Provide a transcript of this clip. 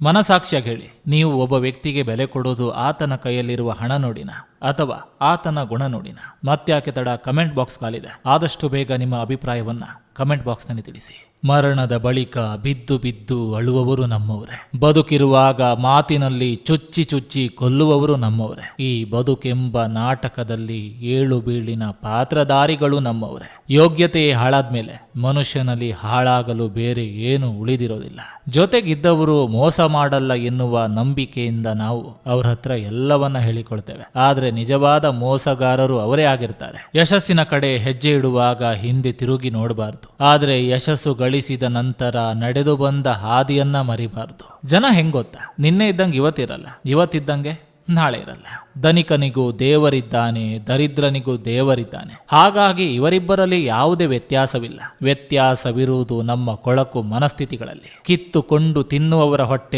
ಮನಸಾಕ್ಷಿಯಾಗಿ ಹೇಳಿ ನೀವು ಒಬ್ಬ ವ್ಯಕ್ತಿಗೆ ಬೆಲೆ ಕೊಡೋದು ಆತನ ಕೈಯಲ್ಲಿರುವ ಹಣ ನೋಡಿನ? ಅಥವಾ ಆತನ ಗುಣ ನೋಡಿನ ಮತ್ತ್ಯಾಕೆ ತಡ ಕಮೆಂಟ್ ಬಾಕ್ಸ್ ಕಾಲಿದೆ. ಆದಷ್ಟು ಬೇಗ ನಿಮ್ಮ ಅಭಿಪ್ರಾಯವನ್ನ ಕಮೆಂಟ್ ಬಾಕ್ಸ್ನಲ್ಲಿ ತಿಳಿಸಿ. ಮರಣದ ಬಳಿಕ ಬಿದ್ದು ಬಿದ್ದು ಅಳುವವರು ನಮ್ಮವರೇ. ಬದುಕಿರುವಾಗ ಮಾತಿನಲ್ಲಿ ಚುಚ್ಚಿ ಚುಚ್ಚಿ ಕೊಲ್ಲುವವರು ನಮ್ಮವರೇ. ಈ ಬದುಕೆಂಬ ನಾಟಕದಲ್ಲಿ ಏಳು ಬೀಳಿನ ಪಾತ್ರಧಾರಿಗಳು ನಮ್ಮವರೇ. ಯೋಗ್ಯತೆ ಹಾಳಾದ್ಮೇಲೆ ಮನುಷ್ಯನಲ್ಲಿ ಹಾಳಾಗಲು ಬೇರೆ ಏನು ಉಳಿದಿರೋದಿಲ್ಲ. ಜೊತೆಗಿದ್ದವರು ಮೋಸ ಮಾಡಲ್ಲ ಎನ್ನುವ ನಂಬಿಕೆಯಿಂದ ನಾವು ಅವ್ರ ಹತ್ರ ಎಲ್ಲವನ್ನ ಹೇಳಿಕೊಳ್ತೇವೆ. ಆದ್ರೆ ನಿಜವಾದ ಮೋಸಗಾರರು ಅವರೇ ಆಗಿರ್ತಾರೆ. ಯಶಸ್ಸಿನ ಕಡೆ ಹೆಜ್ಜೆ ಇಡುವಾಗ ಹಿಂದೆ ತಿರುಗಿ ನೋಡಬಾರ್ದು. ಆದರೆ ಯಶಸ್ಸು ಗಳಿಸಿದ ನಂತರ ನಡೆದು ಬಂದ ಹಾದಿಯನ್ನ ಮರಿಬಾರ್ದು. ಜನ ಹೆಂಗ್ ಗೊತ್ತಾ ನಿನ್ನೆ ಇದ್ದಂಗೆ ಇವತ್ತಿರಲ್ಲ ಇವತ್ತಿದ್ದಂಗೆ ನಾಳೆ ಇರಲ್ಲ. ಧನಿಕನಿಗೂ ದೇವರಿದ್ದಾನೆ, ದರಿದ್ರನಿಗೂ ದೇವರಿದ್ದಾನೆ. ಹಾಗಾಗಿ ಇವರಿಬ್ಬರಲ್ಲಿ ಯಾವುದೇ ವ್ಯತ್ಯಾಸವಿಲ್ಲ. ವ್ಯತ್ಯಾಸವಿರುವುದು ನಮ್ಮ ಕೊಳಕು ಮನಸ್ಥಿತಿಗಳಲ್ಲಿ. ಕಿತ್ತುಕೊಂಡು ತಿನ್ನುವವರ ಹೊಟ್ಟೆ